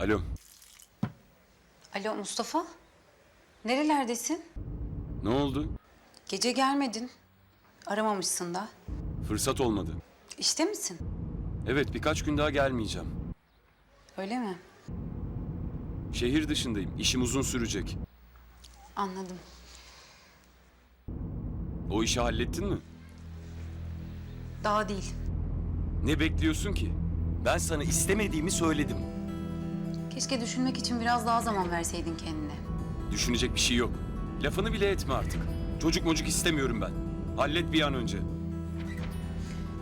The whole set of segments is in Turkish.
Alo. Alo Mustafa. Nerelerdesin? Ne oldu? Gece gelmedin. Aramamışsın da. Fırsat olmadı. İşte misin? Evet birkaç gün daha gelmeyeceğim. Öyle mi? Şehir dışındayım. İşim uzun sürecek. Anladım. O işi hallettin mi? Daha değil. Ne bekliyorsun ki? Ben sana istemediğimi söyledim. Keşke düşünmek için biraz daha zaman verseydin kendine. Düşünecek bir şey yok. Lafını bile etme artık. Çocuk mocuk istemiyorum ben. Hallet bir an önce.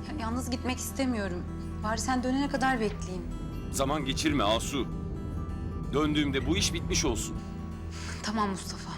Ya, yalnız gitmek istemiyorum. Bari sen dönene kadar bekleyeyim. Zaman geçirme Asu. Döndüğümde bu iş bitmiş olsun. Tamam Mustafa.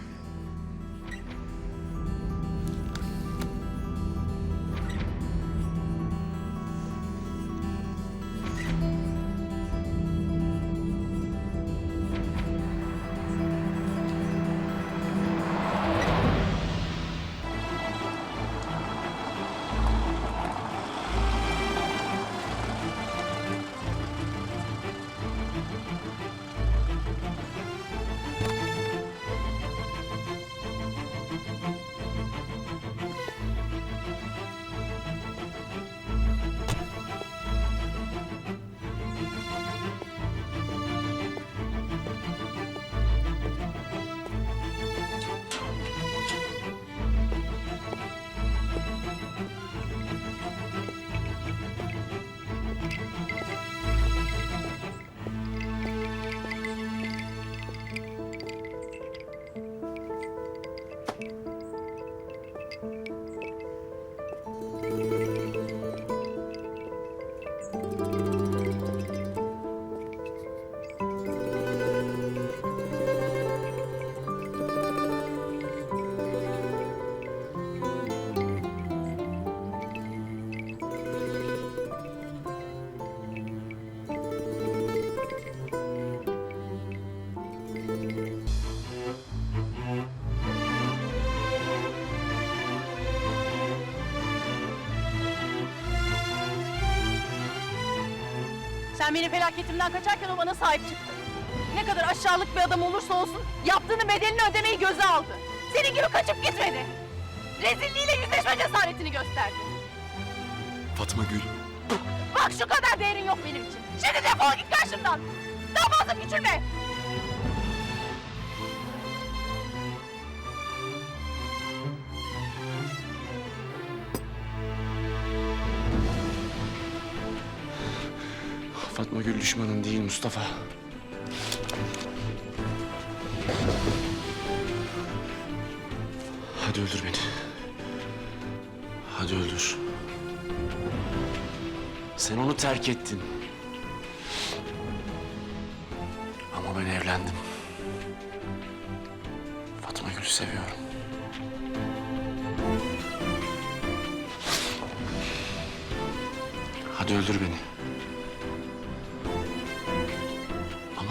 Sen benim felaketimden kaçarken o bana sahip çıktı. Ne kadar aşağılık bir adam olursa olsun yaptığının bedelini ödemeyi göze aldı. Senin gibi kaçıp gitmedi. Rezilliğiyle yüzleşme cesaretini gösterdi. Fatma Gül. Bak şu kadar değerin yok benim için. Şimdi defol git karşımdan. Daha fazla küçülme. Fatma Gül düşmanın değil Mustafa. Hadi öldür beni. Hadi öldür. Sen onu terk ettin. Ama ben evlendim. Fatma Gül'ü seviyorum. Hadi öldür beni.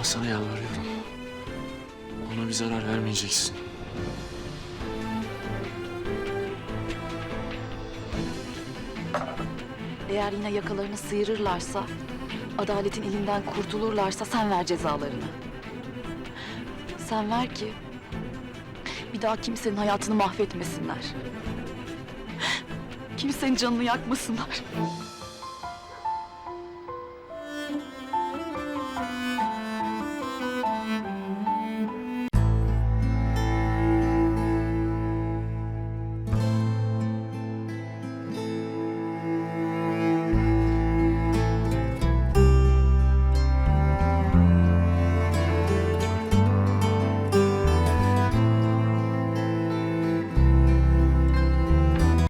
Sana yalvarıyorum. Ona bir zarar vermeyeceksin. Eğer yine yakalarını sıyırırlarsa, adaletin elinden kurtulurlarsa sen ver cezalarını. Sen ver ki bir daha kimsenin hayatını mahvetmesinler. Kimsenin canını yakmasınlar.